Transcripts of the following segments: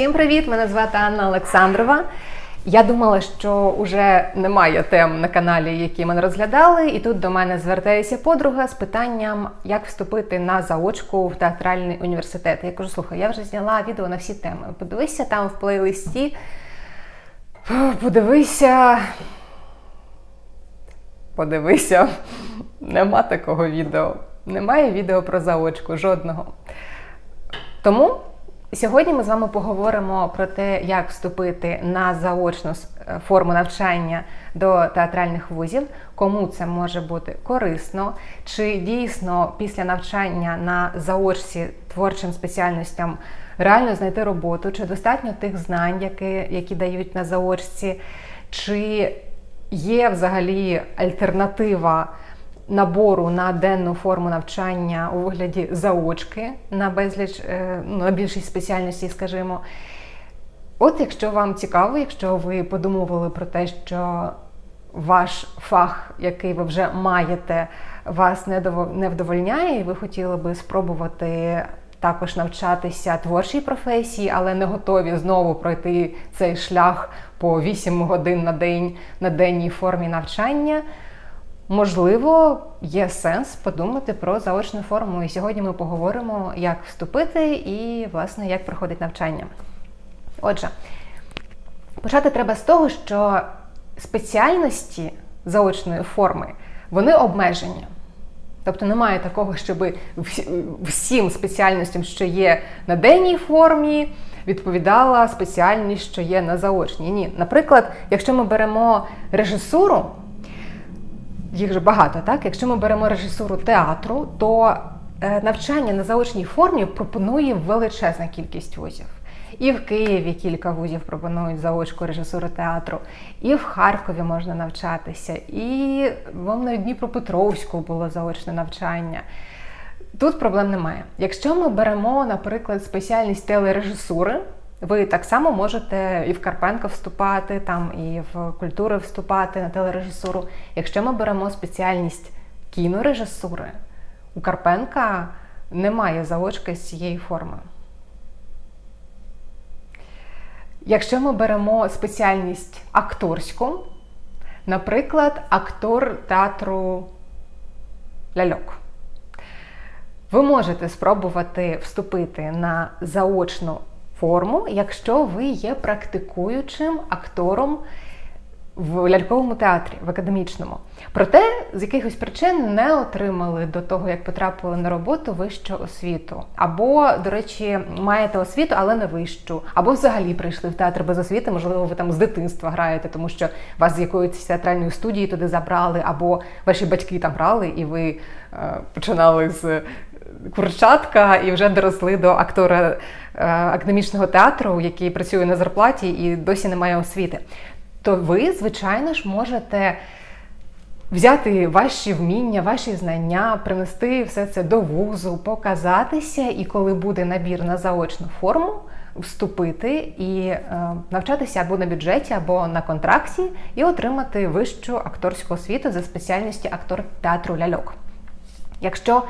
Всім привіт! Мене звати Анна Олександрова. Я думала, що вже немає тем на каналі, які ми не розглядали, і тут до мене звертається подруга з питанням, як вступити на заочку в театральний університет. Я кажу, слухай, я вже зняла відео на всі теми. Подивися там в плейлисті. Подивися. Подивися. Нема такого відео. Немає відео про заочку, жодного. Тому сьогодні ми з вами поговоримо про те, як вступити на заочну е, форму навчання до театральних вузів, кому це може бути корисно, чи дійсно після навчання на заочці творчим спеціальностям реально знайти роботу, чи достатньо тих знань, які, які дають на заочці, чи є взагалі альтернатива набору на денну форму навчання у вигляді заочки на безліч е, ну, на більшість спеціальностей, скажімо. От, якщо вам цікаво, якщо ви подумували про те, що ваш фах, який ви вже маєте, вас не вдовольняє, і ви хотіли би спробувати також навчатися творчій професії, але не готові знову пройти цей шлях по 8 годин на день на денній формі навчання. Можливо, є сенс подумати про заочну форму. І сьогодні ми поговоримо, як вступити і, власне, як проходить навчання. Отже, почати треба з того, що спеціальності заочної форми вони обмежені. Тобто немає такого, щоб всім спеціальностям, що є на денній формі, відповідала спеціальність, що є на заочній. Ні. Наприклад, якщо ми беремо режисуру, їх же багато, так? Якщо ми беремо режисуру театру, то е, навчання на заочній формі пропонує величезна кількість вузів. І в Києві кілька вузів пропонують заочку режисуру театру, і в Харкові можна навчатися, і вам на Дніпропетровську було заочне навчання. Тут проблем немає. Якщо ми беремо, наприклад, спеціальність телережисури, ви так само можете і в Карпенко вступати, там і в культуру вступати на телережисуру. Якщо ми беремо спеціальність кінорежисури, у Карпенка немає заочки з цієї форми. Якщо ми беремо спеціальність акторську, наприклад, актор театру ляльок, ви можете спробувати вступити на заочну форму, якщо ви є практикуючим актором в ляльковому театрі, в академічному. Проте з якихось причин не отримали до того, як потрапили на роботу вищу освіту. Або, до речі, маєте освіту, але не вищу, або взагалі прийшли в театр без освіти, можливо, ви там з дитинства граєте, тому що вас з якоїсь театральної студії туди забрали, або ваші батьки там грали, і ви е, починали з курчатка і вже доросли до актора академічного театру, який працює на зарплаті і досі не має освіти. То ви, звичайно ж, можете взяти ваші вміння, ваші знання, принести все це до вузу, показатися, і коли буде набір на заочну форму, вступити і е, навчатися або на бюджеті, або на контракті, і отримати вищу акторську освіту за спеціальністю актор театру ляльок. Якщо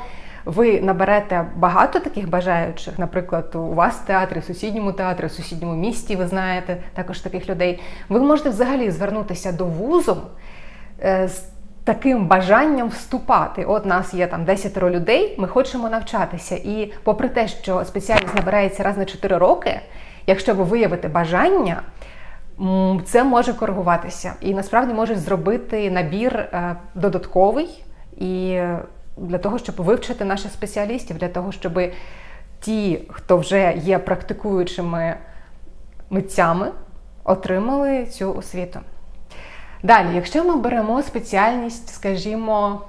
ви наберете багато таких бажаючих, наприклад, у вас в театрі, в сусідньому театрі, в сусідньому місті, ви знаєте також таких людей. Ви можете взагалі звернутися до вузу е, з таким бажанням вступати. От нас є там 10 людей, ми хочемо навчатися. І попри те, що спеціальність набирається раз на 4 роки, якщо ви виявите бажання. Це може коригуватися і насправді можуть зробити набір е, додатковий і для того, щоб вивчити наших спеціалістів, для того, щоб ті, хто вже є практикуючими митцями, отримали цю освіту. Далі, якщо ми беремо спеціальність, скажімо,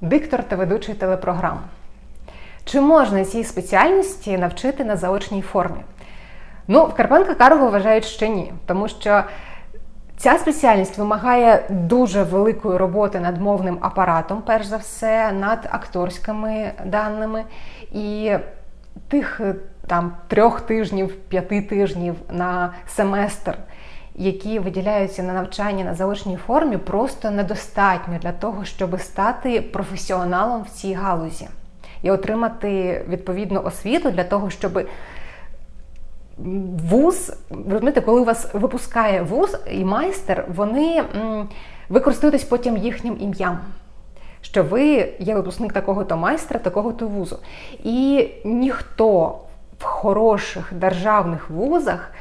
диктор та ведучий телепрограм, чи можна цій спеціальності навчити на заочній формі? Ну, в Карпенка Карго вважають, що ні, тому що Ця спеціальність вимагає дуже великої роботи над мовним апаратом, перш за все, над акторськими даними. І тих там трьох тижнів, п'яти тижнів на семестр, які виділяються на навчання на заочній формі, просто недостатньо для того, щоб стати професіоналом в цій галузі і отримати відповідну освіту для того, щоб вуз, розумієте, коли вас випускає вуз і майстер, вони ви користуєтесь потім їхнім ім'ям. Що ви є випускник такого-то майстра, такого-то вузу. І ніхто в хороших державних вузах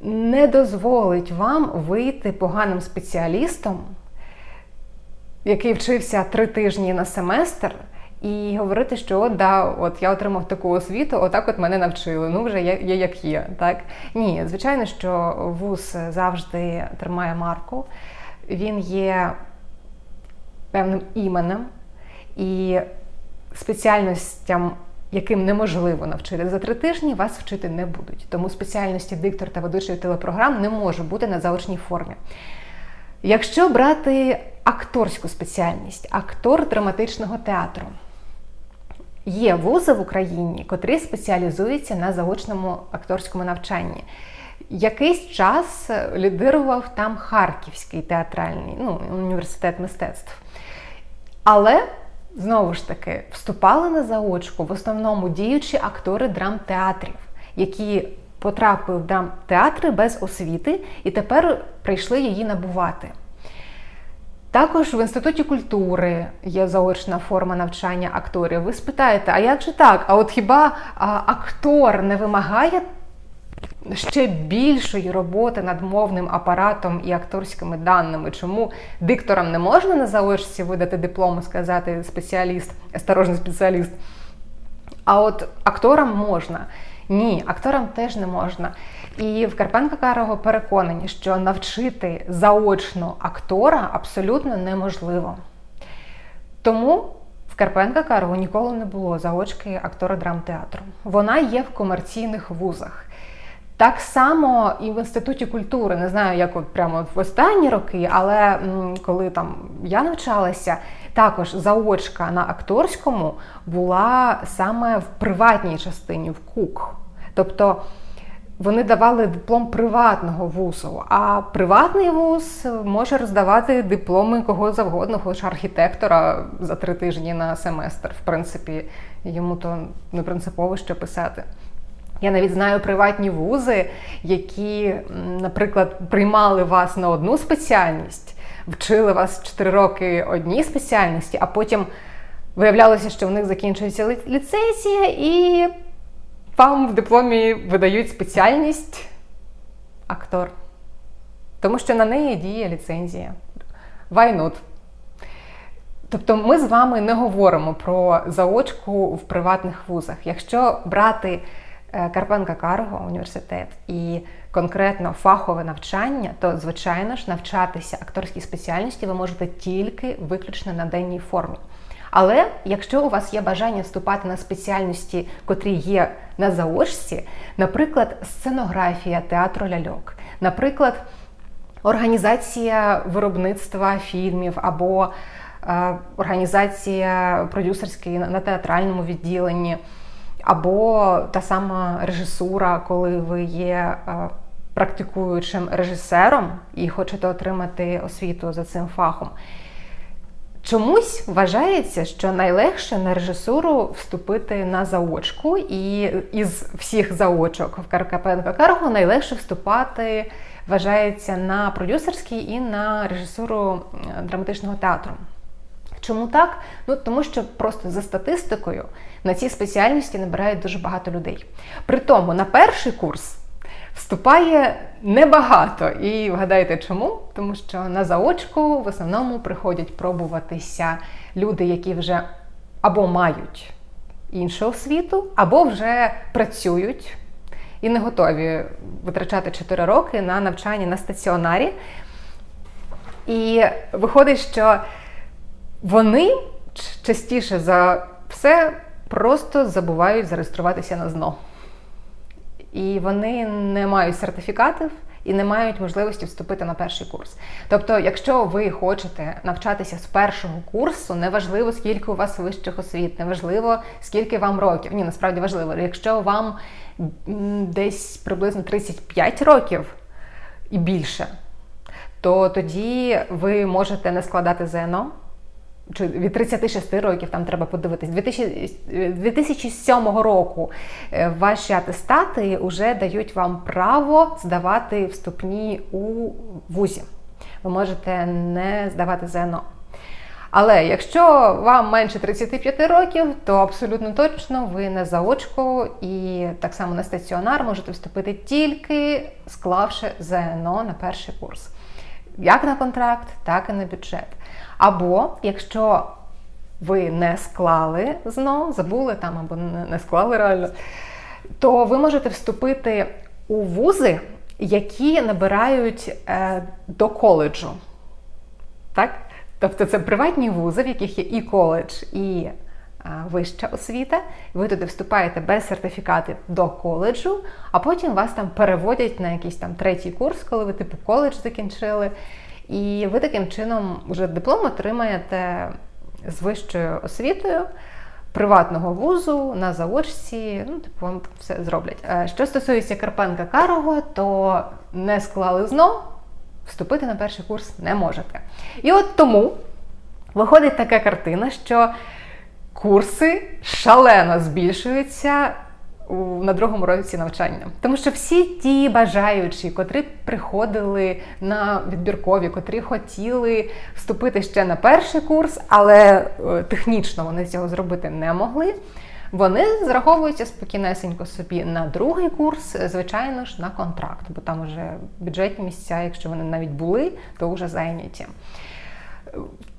не дозволить вам вийти поганим спеціалістом, який вчився три тижні на семестр. І говорити, що да, от я отримав таку освіту, отак от мене навчили. Ну вже є, є як є. Так ні, звичайно, що вуз завжди тримає марку, він є певним іменем і спеціальностям, яким неможливо навчити за три тижні, вас вчити не будуть. Тому спеціальності диктор та ведучий телепрограм не може бути на заочній формі. Якщо брати акторську спеціальність, актор драматичного театру. Є вузи в Україні, котрі спеціалізуються на заочному акторському навчанні. Якийсь час лідирував там Харківський театральний ну, університет мистецтв. Але, знову ж таки, вступали на заочку в основному діючі актори драмтеатрів, які потрапили в драмтеатри без освіти і тепер прийшли її набувати. Також в інституті культури є заочна форма навчання акторів. Ви спитаєте, а як же так? А от хіба а, актор не вимагає ще більшої роботи над мовним апаратом і акторськими даними? Чому дикторам не можна на заочці видати диплом і сказати спеціаліст, осторожний спеціаліст? А от акторам можна. Ні, акторам теж не можна. І в Карпенка Карого переконані, що навчити заочно актора абсолютно неможливо. Тому в Карпенка Карого ніколи не було заочки актора драмтеатру. Вона є в комерційних вузах. Так само і в інституті культури, не знаю, як от прямо в останні роки, але коли там я навчалася, також заочка на акторському була саме в приватній частині, в КУК. Тобто вони давали диплом приватного вузу, а приватний вуз може роздавати дипломи кого завгодно, хоч архітектора за три тижні на семестр. В принципі, йому то не принципово що писати. Я навіть знаю приватні вузи, які, наприклад, приймали вас на одну спеціальність, вчили вас 4 роки одній спеціальності, а потім виявлялося, що в них закінчується ліцензія, і вам в дипломі видають спеціальність актор. Тому що на неї діє ліцензія. Why not? Тобто ми з вами не говоримо про заочку в приватних вузах. Якщо брати е, Карпенка Карго університет і конкретно фахове навчання, то, звичайно ж, навчатися акторській спеціальності ви можете тільки виключно на денній формі. Але якщо у вас є бажання вступати на спеціальності, котрі є на заочці, наприклад, сценографія театру ляльок, наприклад, організація виробництва фільмів або е, організація продюсерської на театральному відділенні, або та сама режисура, коли ви є. Е, практикуючим режисером і хочете отримати освіту за цим фахом, Чомусь вважається, що найлегше на режисуру вступити на заочку, і із всіх заочок в Каркапенко Карго найлегше вступати вважається на продюсерський і на режисуру драматичного театру. Чому так? Ну тому що просто за статистикою на ці спеціальності набирають дуже багато людей. При тому на перший курс вступає небагато. І вгадайте чому? Тому що на заочку в основному приходять пробуватися люди, які вже або мають іншу освіту, або вже працюють і не готові витрачати 4 роки на навчання на стаціонарі. І виходить, що вони частіше за все просто забувають зареєструватися на ЗНО і вони не мають сертифікатів і не мають можливості вступити на перший курс. Тобто, якщо ви хочете навчатися з першого курсу, неважливо, скільки у вас вищих освіт, неважливо, скільки вам років. Ні, насправді важливо, якщо вам десь приблизно 35 років і більше, то тоді ви можете не складати ЗНО. Чи від 36 років, там треба подивитись, 2007 року е, ваші атестати вже дають вам право здавати вступні у вузі. Ви можете не здавати ЗНО. Але якщо вам менше 35 років, то абсолютно точно ви на заочку і так само на стаціонар можете вступити тільки склавши ЗНО на перший курс. Як на контракт, так і на бюджет. Або якщо ви не склали ЗНО, забули там або не склали реально, то ви можете вступити у вузи, які набирають е, до коледжу. Так? Тобто це приватні вузи, в яких є і коледж, і вища освіта. Ви туди вступаєте без сертифікатів до коледжу, а потім вас там переводять на якийсь там третій курс, коли ви типу коледж закінчили. І ви таким чином вже диплом отримаєте з вищою освітою приватного вузу на заочці. Ну, типу, вам все зроблять. Що стосується Карпенка Карого, то не склали ЗНО, вступити на перший курс не можете. І от тому виходить така картина, що курси шалено збільшуються на другому році навчання. Тому що всі ті бажаючі, котрі приходили на відбіркові, котрі хотіли вступити ще на перший курс, але е, технічно вони цього зробити не могли. Вони зраховуються спокійнесенько собі на другий курс, звичайно ж, на контракт, бо там вже бюджетні місця, якщо вони навіть були, то вже зайняті.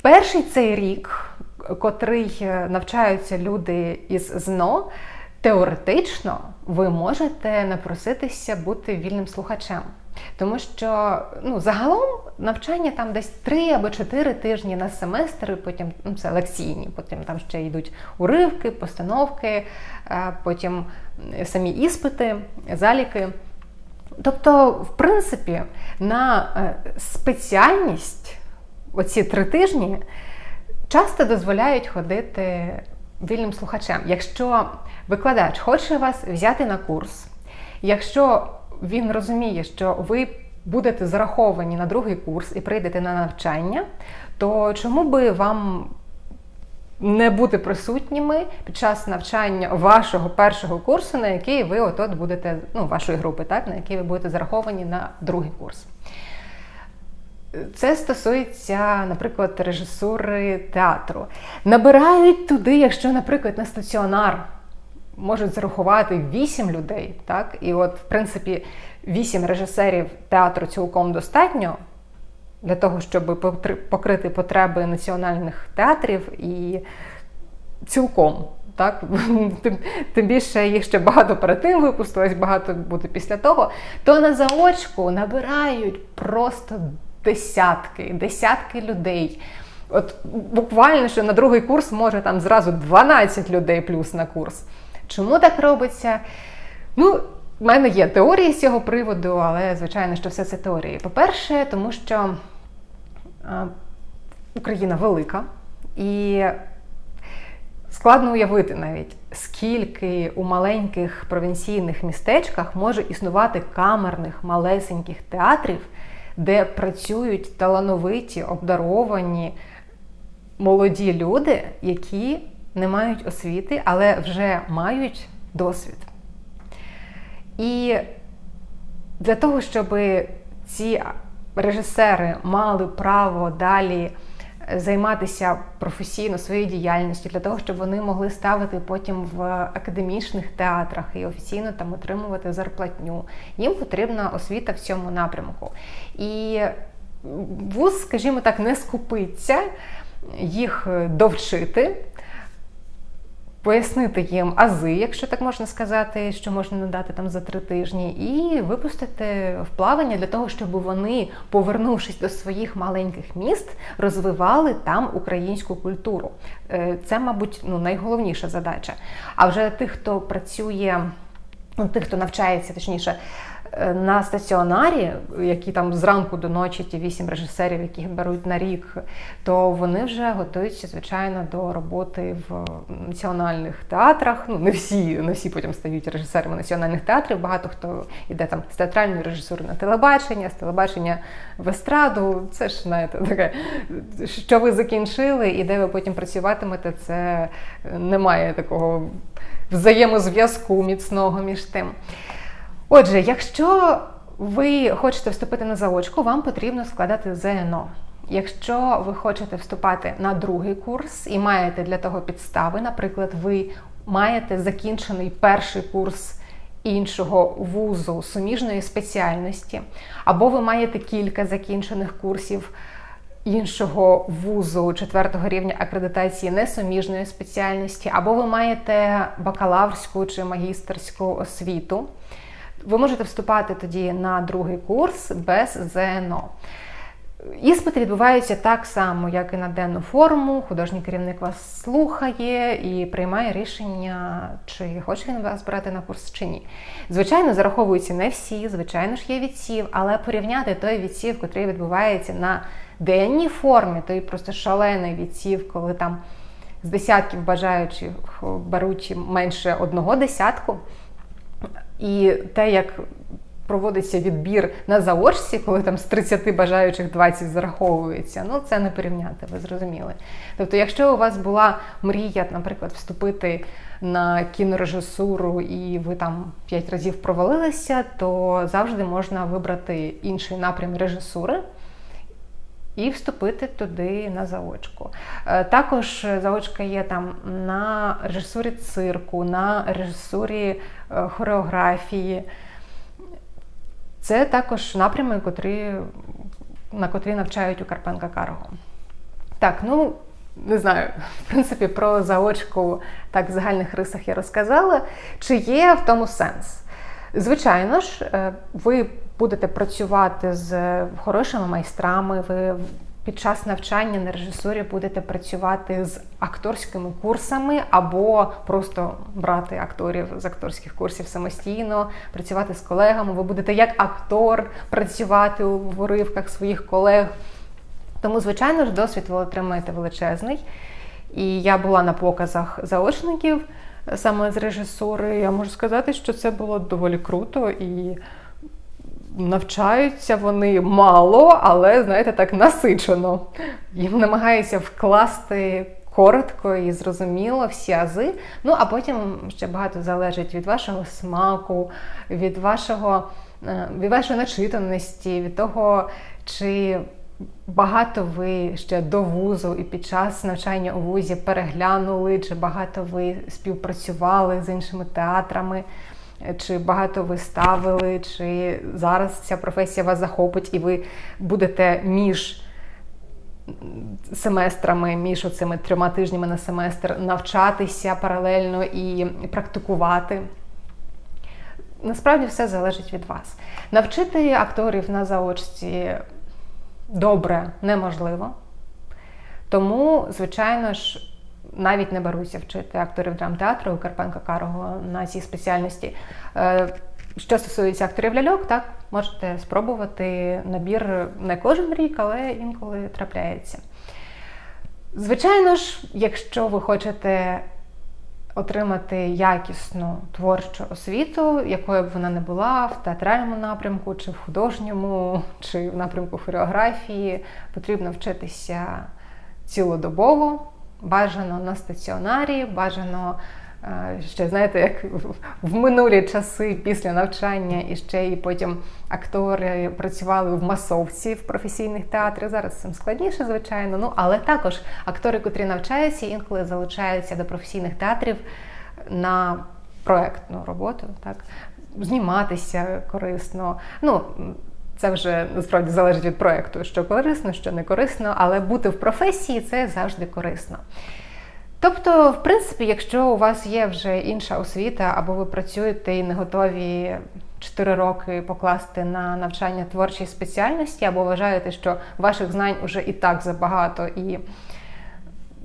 Перший цей рік, котрий е, навчаються люди із ЗНО, теоретично ви можете напроситися бути вільним слухачем. Тому що ну, загалом навчання там десь 3 або 4 тижні на семестр, потім ну, це лекційні, потім там ще йдуть уривки, постановки, е, потім самі іспити, заліки. Тобто, в принципі, на е, спеціальність оці три тижні часто дозволяють ходити вільним слухачем. Якщо викладач хоче вас взяти на курс, якщо він розуміє, що ви будете зараховані на другий курс і прийдете на навчання, то чому би вам не бути присутніми під час навчання вашого першого курсу, на який ви от-от будете, ну, вашої групи, так, на який ви будете зараховані на другий курс? Це стосується, наприклад, режисури театру. Набирають туди, якщо, наприклад, на стаціонар можуть зарахувати вісім людей, так? І от, в принципі, вісім режисерів театру цілком достатньо для того, щоб покрити потреби національних театрів і цілком. Так, тим, більше їх ще багато перед тим випустилось, багато буде після того, то на заочку набирають просто десятки, десятки людей. От буквально що на другий курс може там зразу 12 людей плюс на курс. Чому так робиться? Ну, в мене є теорії з цього приводу, але, звичайно, що все це теорії. По-перше, тому що Україна велика і складно уявити навіть, скільки у маленьких провінційних містечках може існувати камерних малесеньких театрів, де працюють талановиті, обдаровані молоді люди, які не мають освіти, але вже мають досвід. І для того, щоб ці режисери мали право далі займатися професійно своєю діяльністю, для того, щоб вони могли ставити потім в академічних театрах і офіційно там отримувати зарплатню, їм потрібна освіта в цьому напрямку. І вуз, скажімо так, не скупиться їх довчити пояснити їм ази, якщо так можна сказати, що можна надати там за три тижні, і випустити в плавання для того, щоб вони, повернувшись до своїх маленьких міст, розвивали там українську культуру. Е, це, мабуть, ну найголовніша задача. А вже тих, хто працює. Ну, тих, хто навчається, точніше, на стаціонарі, які там зранку до ночі, ті вісім режисерів, яких беруть на рік, то вони вже готуються, звичайно, до роботи в національних театрах. Ну, не всі, не всі потім стають режисерами національних театрів. Багато хто йде там з театральної режисури на телебачення, з телебачення в естраду. Це ж знаєте, таке, що ви закінчили, і де ви потім працюватимете, це немає такого взаємозв'язку міцного між тим. Отже, якщо ви хочете вступити на заочку, вам потрібно складати ЗНО. Якщо ви хочете вступати на другий курс і маєте для того підстави, наприклад, ви маєте закінчений перший курс іншого вузу суміжної спеціальності, або ви маєте кілька закінчених курсів іншого вузу четвертого рівня акредитації несуміжної спеціальності, або ви маєте бакалаврську чи магістерську освіту ви можете вступати тоді на другий курс без ЗНО. Іспити відбуваються так само, як і на денну форму. Художній керівник вас слухає і приймає рішення, чи хоче він вас брати на курс чи ні. Звичайно, зараховуються не всі, звичайно ж є відсів, але порівняти той відсів, який відбувається на денній формі, той просто шалений відсів, коли там з десятків бажаючих беруть менше одного десятку. І те, як проводиться відбір на заочці, коли там з 30 бажаючих 20 зараховується, ну це не порівняти, ви зрозуміли. Тобто, якщо у вас була мрія, наприклад, вступити на кінорежисуру і ви там 5 разів провалилися, то завжди можна вибрати інший напрям режисури. І вступити туди на заочку. Е, також заочка є там на режисурі цирку, на режисурі хореографії. Це також напрями, котрі, на котрі навчають у Карпенка Карго. Так, ну, не знаю, в принципі, про заочку так в загальних рисах я розказала. Чи є в тому сенс? Звичайно ж, е, ви будете працювати з хорошими майстрами, ви під час навчання на режисурі будете працювати з акторськими курсами, або просто брати акторів з акторських курсів самостійно, працювати з колегами. Ви будете як актор працювати у уривках своїх колег. Тому, звичайно ж, досвід ви отримаєте величезний. І я була на показах заочників саме з режисури. Я можу сказати, що це було доволі круто і навчаються вони мало, але, знаєте, так насичено. Їм намагаються вкласти коротко і зрозуміло всі ази. Ну, а потім ще багато залежить від вашого смаку, від вашого, е, від вашої начитаності, від того, чи. Багато ви ще до вузу і під час навчання у вузі переглянули, чи багато ви співпрацювали з іншими театрами чи багато ви ставили, чи зараз ця професія вас захопить, і ви будете між семестрами, між оцими трьома тижнями на семестр навчатися паралельно і практикувати. Насправді все залежить від вас. Навчити акторів на заочці добре неможливо. Тому, звичайно ж, навіть не беруся вчити акторів драмтеатру у Карпенка Карого на цій спеціальності. Е, що стосується акторів ляльок, так можете спробувати набір не кожен рік, але інколи трапляється. Звичайно ж, якщо ви хочете отримати якісну творчу освіту, якою б вона не була в театральному напрямку, чи в художньому, чи в напрямку хореографії, потрібно вчитися цілодобово бажано на стаціонарі, бажано. Е, ще знаєте, як в минулі часи після навчання і ще і потім актори працювали в масовці в професійних театрах. Зараз цим складніше, звичайно. Ну але також актори, котрі навчаються, інколи залучаються до професійних театрів на проектну роботу, так зніматися корисно. Ну це вже насправді залежить від проєкту, що корисно, що не корисно, але бути в професії це завжди корисно. Тобто, в принципі, якщо у вас є вже інша освіта, або ви працюєте і не готові 4 роки покласти на навчання творчій спеціальності, або вважаєте, що ваших знань вже і так забагато, і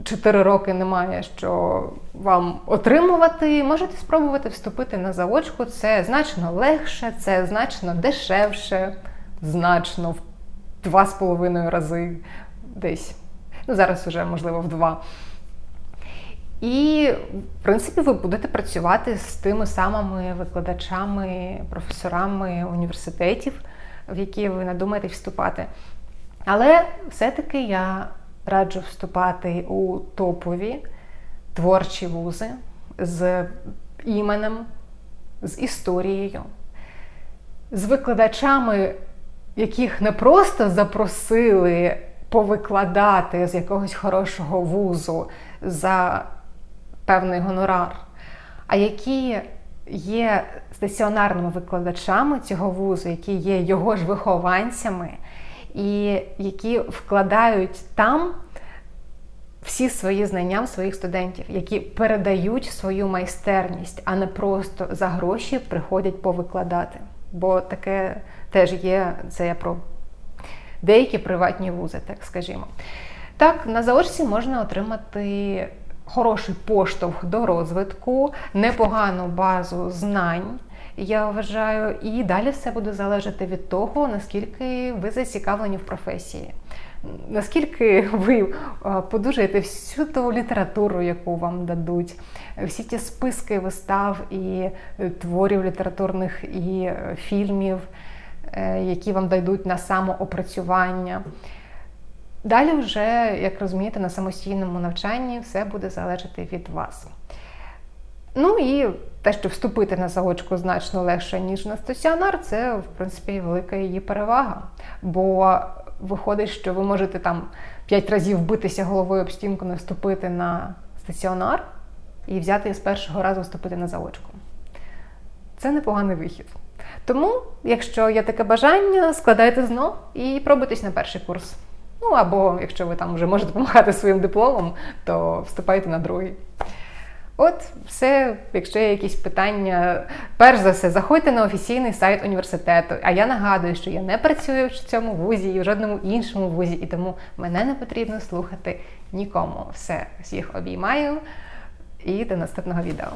4 роки немає що вам отримувати, можете спробувати вступити на заочку. Це значно легше, це значно дешевше, значно в два з половиною рази десь. Ну, зараз вже, можливо, в два. І, в принципі, ви будете працювати з тими самими викладачами, професорами університетів, в які ви надумаєте вступати. Але все-таки я раджу вступати у топові творчі вузи з іменем, з історією, з викладачами, яких не просто запросили повикладати з якогось хорошого вузу за певний гонорар, а які є стаціонарними викладачами цього вузу, які є його ж вихованцями, і які вкладають там всі свої знання своїх студентів, які передають свою майстерність, а не просто за гроші приходять повикладати. Бо таке теж є, це про деякі приватні вузи, так скажімо. Так, на заочці можна отримати хороший поштовх до розвитку, непогану базу знань. Я вважаю, і далі все буде залежати від того, наскільки ви зацікавлені в професії, наскільки ви подужаєте всю ту літературу, яку вам дадуть, всі ті списки вистав і творів літературних і е, фільмів, е, які вам дадуть на самоопрацювання. Далі, вже, як розумієте, на самостійному навчанні все буде залежати від вас. Ну і те, що вступити на заочку значно легше, ніж на стаціонар, це, в принципі, велика її перевага. Бо виходить, що ви можете там 5 разів битися головою об стінку, не вступити на стаціонар і взяти з першого разу вступити на заочку. Це непоганий вихід. Тому, якщо є таке бажання, складайте ЗНО і пробуйтесь на перший курс. Ну або якщо ви там вже можете допомагати своїм дипломом, то вступайте на другий. От, все, якщо є якісь питання, перш за все, заходьте на офіційний сайт університету. А я нагадую, що я не працюю в цьому вузі і в жодному іншому вузі, і тому мене не потрібно слухати нікому. Все, всіх обіймаю і до наступного відео.